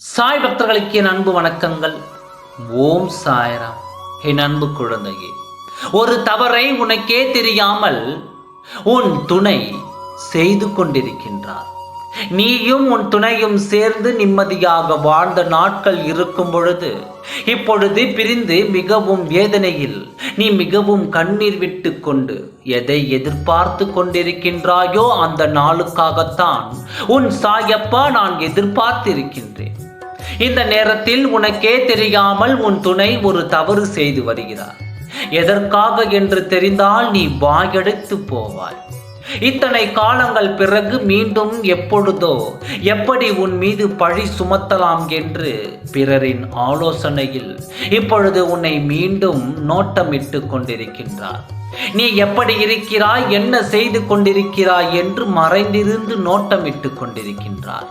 சாய் பக்தர்களுக்கு என் அன்பு வணக்கங்கள். ஓம் சாய்ராம் என் அன்பு குழந்தையே. ஒரு தவறை உனக்கே தெரியாமல் உன் துணை செய்து கொண்டிருக்கின்றார். நீயும் உன் துணையும் சேர்ந்து நிம்மதியாக வாழ்ந்த நாட்கள் இருக்கும் பொழுது இப்பொழுது பிரிந்து மிகவும் வேதனையில் நீ மிகவும் கண்ணீர் விட்டு கொண்டு எதை எதிர்பார்த்து கொண்டிருக்கின்றாயோ அந்த நாளுக்காகத்தான் உன் சாயப்பா நான் எதிர்பார்த்திருக்கின்றேன். இந்த நேரத்தில் உனக்கே தெரியாமல் உன் துணை ஒரு தவறு செய்து வருகிறார். எதற்காக என்று தெரிந்தால் நீ வாயெடுத்து போவாய். இத்தனை காலங்கள் பிறகு மீண்டும் எப்பொழுதோ எப்படி உன் மீது பழி சுமத்தலாம் என்று பிறரின் ஆலோசனையில் இப்பொழுது உன்னை மீண்டும் நோட்டமிட்டு கொண்டிருக்கின்றார். நீ எப்படி இருக்கிறாய் என்ன செய்து கொண்டிருக்கிறாய் என்று மறைந்திருந்து நோட்டமிட்டு கொண்டிருக்கின்றார்.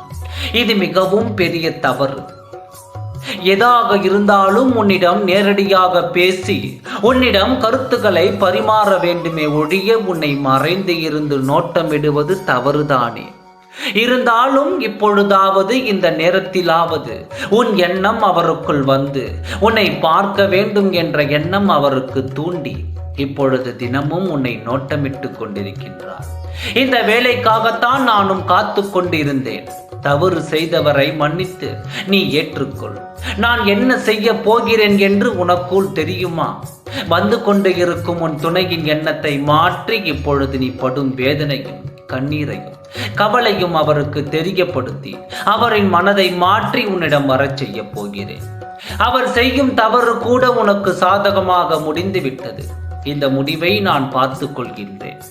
இது மிகவும் பெரிய தவறு. எதாக இருந்தாலும் உன்னிடம் நேரடியாக பேசி உன்னிடம் கருத்துக்களை பரிமாற வேண்டுமே ஒழிய உன்னை மறைந்து இருந்து நோட்டமிடுவது தவறுதானே. இருந்தாலும் இப்பொழுதாவது இந்த நேரத்திலாவது உன் எண்ணம் அவருக்குள் வந்து உன்னை பார்க்க வேண்டும் என்ற எண்ணம் அவருக்கு தூண்டி இப்பொழுது தினமும் உன்னை நோட்டமிட்டு கொண்டிருக்கின்றார். இந்த வேலைக்காகத்தான் நானும் காத்து கொண்டிருந்தேன். தவறு செய்தவரை மன்னித்து நீ ஏற்றுக்கொள். நான் என்ன செய்ய போகிறேன் என்று உனக்குள் தெரியுமா? வந்து கொண்டு இருக்கும் உன் துணையின் எண்ணத்தை மாற்றி இப்பொழுது நீ படும் வேதனையும் கண்ணீரையும் கவலையும் அவருக்கு தெரியப்படுத்தி அவரின் மனதை மாற்றி உன்னிடம் வரச் செய்ய போகிறேன். அவர் செய்யும் தவறு கூட உனக்கு சாதகமாக முடிந்து விட்டது இந்த முடிவை நான் பார்த்து கொள்கின்றேன்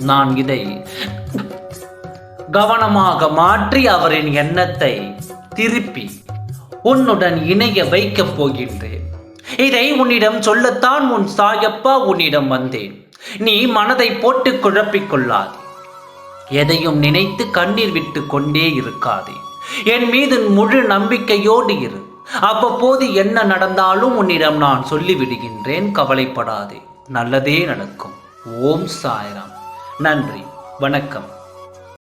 நான் இதை கவனமாக மாற்றி அவரின் எண்ணத்தை திருப்பி உன்னுடன் இணைய வைக்கப் போகின்றேன். இதை உன்னிடம் சொல்லத்தான் உன் சாயப்பா உன்னிடம் வந்தேன். நீ மனதை போட்டு குழப்பிக் கொள்ளாதே. எதையும் நினைத்து கண்ணீர் விட்டு கொண்டே இருக்காதே. என் மீது முழு நம்பிக்கையோடு இரு. அவ்வப்போது என்ன நடந்தாலும் உன்னிடம் நான் சொல்லிவிடுகின்றேன் கவலைப்படாதே. நல்லதே நடக்கும். ஓம் சாய்ராம். நன்றி. வணக்கம்.